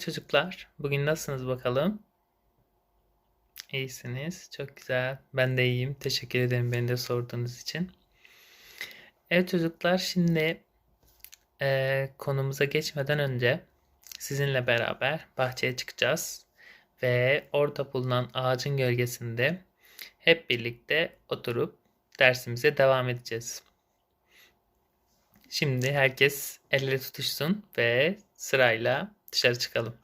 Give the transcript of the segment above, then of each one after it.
Çocuklar, bugün nasılsınız bakalım? İyisiniz, çok güzel. Ben de iyiyim. Teşekkür ederim beni de sorduğunuz için. Evet çocuklar, şimdi eee, konumuza geçmeden önce sizinle beraber bahçeye çıkacağız ve orada bulunan ağacın gölgesinde hep birlikte oturup dersimize devam edeceğiz. Şimdi herkes el ele tutuşsun ve sırayla dışarı çıkalım.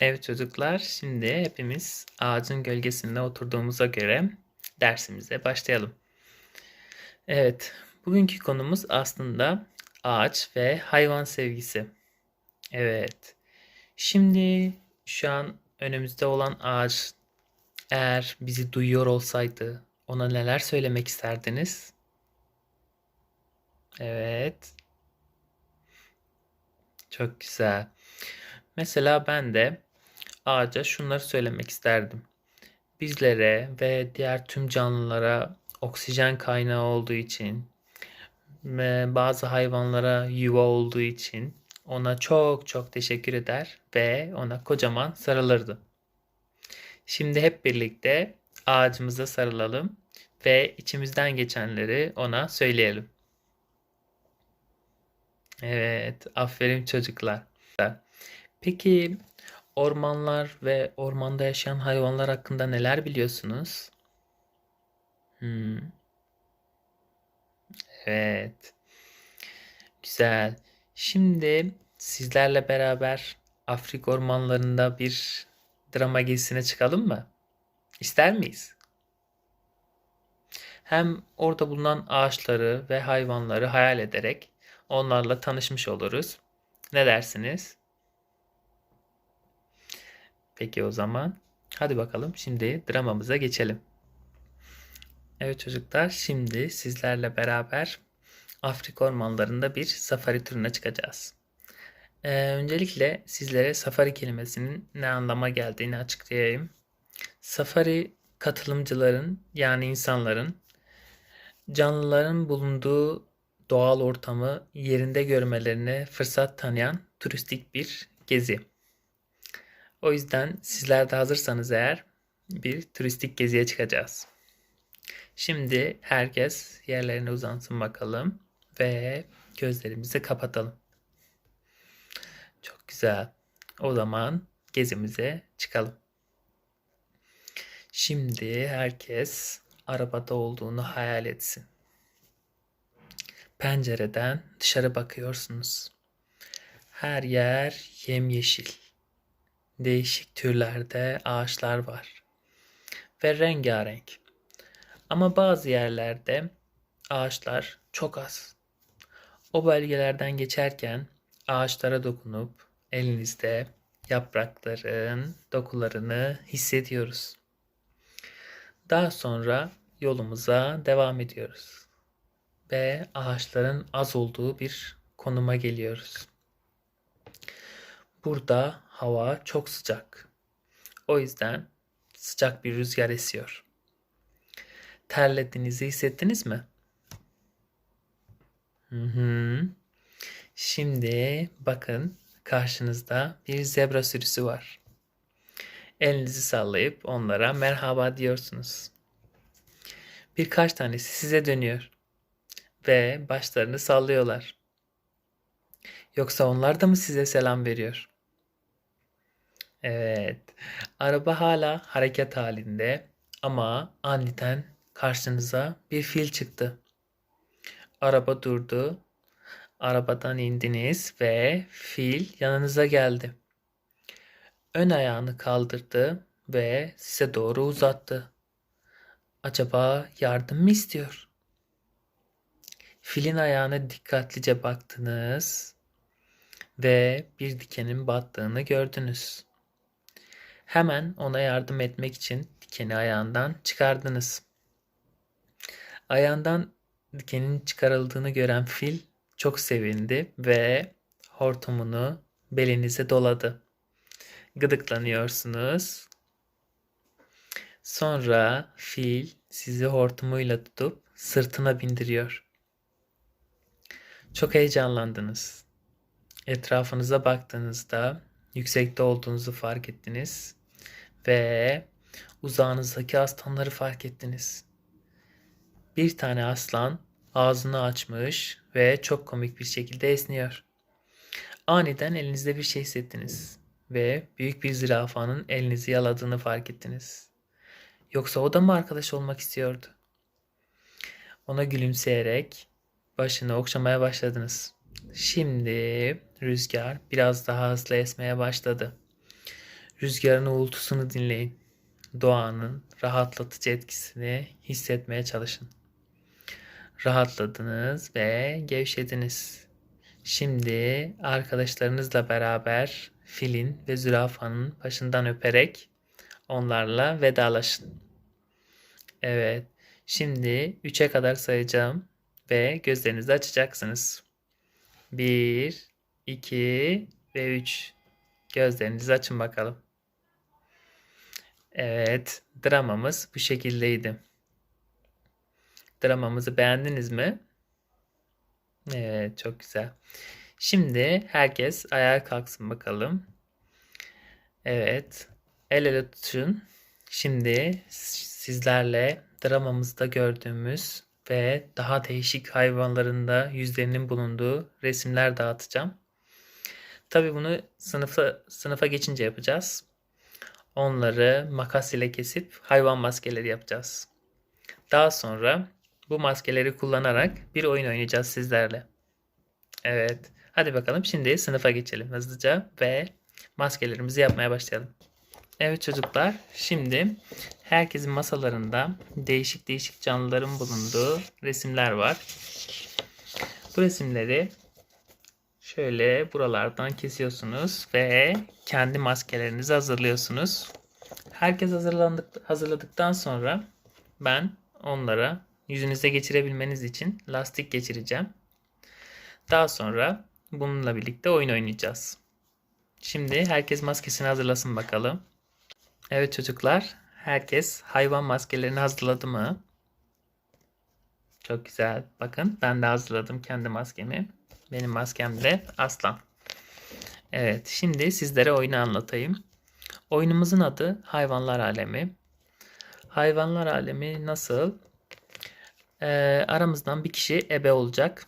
Evet çocuklar, şimdi hepimiz ağacın gölgesinde oturduğumuza göre dersimize başlayalım. Evet, bugünkü konumuz aslında ağaç ve hayvan sevgisi. Evet, şimdi şu an önümüzde olan ağaç eğer bizi duyuyor olsaydı ona neler söylemek isterdiniz? Evet, çok güzel. Mesela ben de ağaca şunları söylemek isterdim. Bizlere ve diğer tüm canlılara oksijen kaynağı olduğu için ve bazı hayvanlara yuva olduğu için ona çok çok teşekkür eder ve ona kocaman sarılırdı. Şimdi hep birlikte ağacımıza sarılalım ve içimizden geçenleri ona söyleyelim. Evet, aferin çocuklar. Peki ormanlar ve ormanda yaşayan hayvanlar hakkında neler biliyorsunuz? Hmm, evet, güzel. Şimdi sizlerle beraber Afrika ormanlarında bir drama gezisine çıkalım mı? İster miyiz? Hem orada bulunan ağaçları ve hayvanları hayal ederek onlarla tanışmış oluruz. Ne dersiniz? Peki o zaman hadi bakalım şimdi dramamıza geçelim. Evet çocuklar şimdi sizlerle beraber Afrika ormanlarında bir safari turuna çıkacağız. Ee, öncelikle sizlere safari kelimesinin ne anlama geldiğini açıklayayım. Safari katılımcıların yani insanların canlıların bulunduğu doğal ortamı yerinde görmelerine fırsat tanıyan turistik bir gezi. O yüzden sizler de hazırsanız eğer bir turistik geziye çıkacağız. Şimdi herkes yerlerine uzansın bakalım ve gözlerimizi kapatalım. Çok güzel. O zaman gezimize çıkalım. Şimdi herkes arabada olduğunu hayal etsin. Pencereden dışarı bakıyorsunuz. Her yer yemyeşil. Değişik türlerde ağaçlar var. Ve rengarenk. Ama bazı yerlerde ağaçlar çok az. O bölgelerden geçerken ağaçlara dokunup elinizde yaprakların dokularını hissediyoruz. Daha sonra yolumuza devam ediyoruz. Ve ağaçların az olduğu bir konuma geliyoruz. Burada hava çok sıcak. O yüzden sıcak bir rüzgar esiyor. Terlediğinizi hissettiniz mi? Hı hı. Şimdi bakın karşınızda bir zebra sürüsü var. Elinizi sallayıp onlara merhaba diyorsunuz. Birkaç tanesi size dönüyor ve başlarını sallıyorlar. Yoksa onlar da mı size selam veriyor? Evet. Araba hala hareket halinde ama aniden karşınıza bir fil çıktı. Araba durdu. Arabadan indiniz ve fil yanınıza geldi. Ön ayağını kaldırdı ve size doğru uzattı. Acaba yardım mı istiyor? Filin ayağına dikkatlice baktınız ve bir dikenin battığını gördünüz. Hemen ona yardım etmek için dikeni ayağından çıkardınız. Ayağından dikenin çıkarıldığını gören fil çok sevindi ve hortumunu belinize doladı. Gıdıklanıyorsunuz. Sonra fil sizi hortumuyla tutup sırtına bindiriyor. Çok heyecanlandınız. Etrafınıza baktığınızda yüksekte olduğunuzu fark ettiniz ve uzağınızdaki aslanları fark ettiniz. Bir tane aslan ağzını açmış ve çok komik bir şekilde esniyor. Aniden elinizde bir şey hissettiniz ve büyük bir zürafanın elinizi yaladığını fark ettiniz. Yoksa o da mı arkadaş olmak istiyordu? Ona gülümseyerek başını okşamaya başladınız. Şimdi rüzgar biraz daha hızlı esmeye başladı. Rüzgarın uğultusunu dinleyin. Doğanın rahatlatıcı etkisini hissetmeye çalışın. Rahatladınız ve gevşediniz. Şimdi arkadaşlarınızla beraber filin ve zürafanın başından öperek onlarla vedalaşın. Evet. Şimdi 3'e kadar sayacağım ve gözlerinizi açacaksınız. 1, 2 ve 3. Gözlerinizi açın bakalım. Evet, dramamız bu şekildeydi. Dramamızı beğendiniz mi? Evet, çok güzel. Şimdi herkes ayağa kalksın bakalım. Evet, el ele tutun. Şimdi sizlerle dramamızda gördüğümüz ve daha değişik hayvanların da yüzlerinin bulunduğu resimler dağıtacağım. Tabi bunu sınıfa sınıfa geçince yapacağız. Onları makas ile kesip hayvan maskeleri yapacağız. Daha sonra bu maskeleri kullanarak bir oyun oynayacağız sizlerle. Evet. Hadi bakalım şimdi sınıfa geçelim hızlıca ve maskelerimizi yapmaya başlayalım. Evet çocuklar, şimdi herkesin masalarında değişik değişik canlıların bulunduğu resimler var. Bu resimleri şöyle buralardan kesiyorsunuz ve kendi maskelerinizi hazırlıyorsunuz. Herkes hazırlandık, hazırladıktan sonra ben onlara yüzünüze geçirebilmeniz için lastik geçireceğim. Daha sonra bununla birlikte oyun oynayacağız. Şimdi herkes maskesini hazırlasın bakalım. Evet çocuklar, herkes hayvan maskelerini hazırladı mı? Çok güzel. Bakın ben de hazırladım kendi maskemi. Benim maskem de aslan. Evet, şimdi sizlere oyunu anlatayım. Oyunumuzun adı Hayvanlar Alemi. Hayvanlar Alemi nasıl? Ee, aramızdan bir kişi ebe olacak.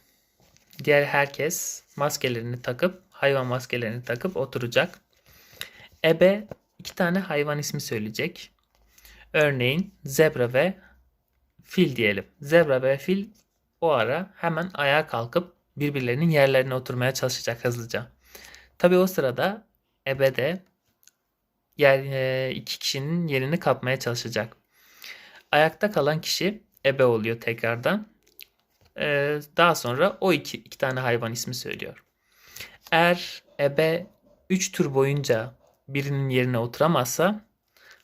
Diğer herkes maskelerini takıp, hayvan maskelerini takıp oturacak. Ebe iki tane hayvan ismi söyleyecek. Örneğin zebra ve fil diyelim. Zebra ve fil o ara hemen ayağa kalkıp birbirlerinin yerlerine oturmaya çalışacak hızlıca. Tabi o sırada ebe de yer, e, iki kişinin yerini kapmaya çalışacak. Ayakta kalan kişi ebe oluyor tekrardan. Ee, daha sonra o iki, iki tane hayvan ismi söylüyor. Eğer ebe 3 tur boyunca birinin yerine oturamazsa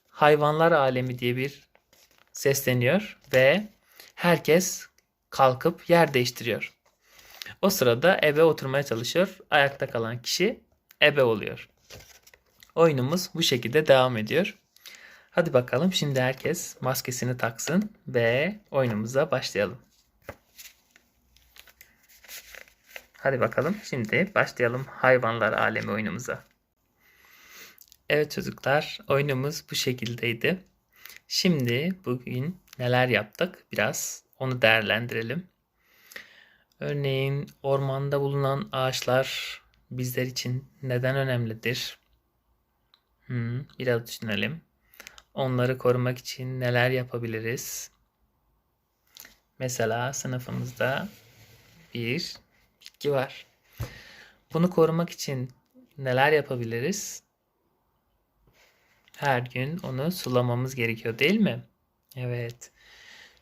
hayvanlar alemi diye bir sesleniyor ve herkes kalkıp yer değiştiriyor. O sırada ebe oturmaya çalışıyor. Ayakta kalan kişi ebe oluyor. Oyunumuz bu şekilde devam ediyor. Hadi bakalım şimdi herkes maskesini taksın ve oyunumuza başlayalım. Hadi bakalım şimdi başlayalım hayvanlar alemi oyunumuza. Evet çocuklar oyunumuz bu şekildeydi. Şimdi bugün neler yaptık biraz onu değerlendirelim. Örneğin ormanda bulunan ağaçlar bizler için neden önemlidir? Hmm, biraz düşünelim. Onları korumak için neler yapabiliriz? Mesela sınıfımızda bir bitki var. Bunu korumak için neler yapabiliriz? Her gün onu sulamamız gerekiyor değil mi? Evet.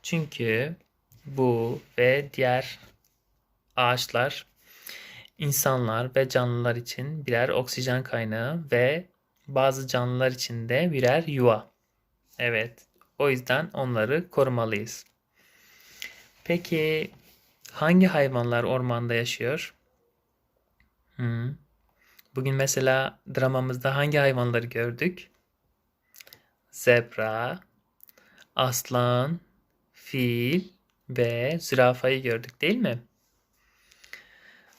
Çünkü bu ve diğer ağaçlar insanlar ve canlılar için birer oksijen kaynağı ve bazı canlılar için de birer yuva. Evet. O yüzden onları korumalıyız. Peki hangi hayvanlar ormanda yaşıyor? Hmm. Bugün mesela dramamızda hangi hayvanları gördük? Zebra, aslan, fil ve zürafayı gördük değil mi?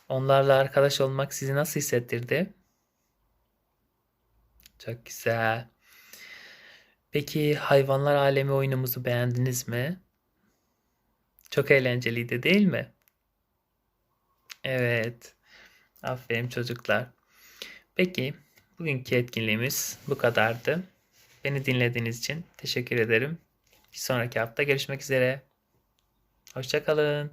Onlarla arkadaş olmak sizi nasıl hissettirdi? Çok güzel. Peki hayvanlar alemi oyunumuzu beğendiniz mi? Çok eğlenceliydi değil mi? Evet. Aferin çocuklar. Peki bugünkü etkinliğimiz bu kadardı. Beni dinlediğiniz için teşekkür ederim. Bir sonraki hafta görüşmek üzere. Hoşça kalın.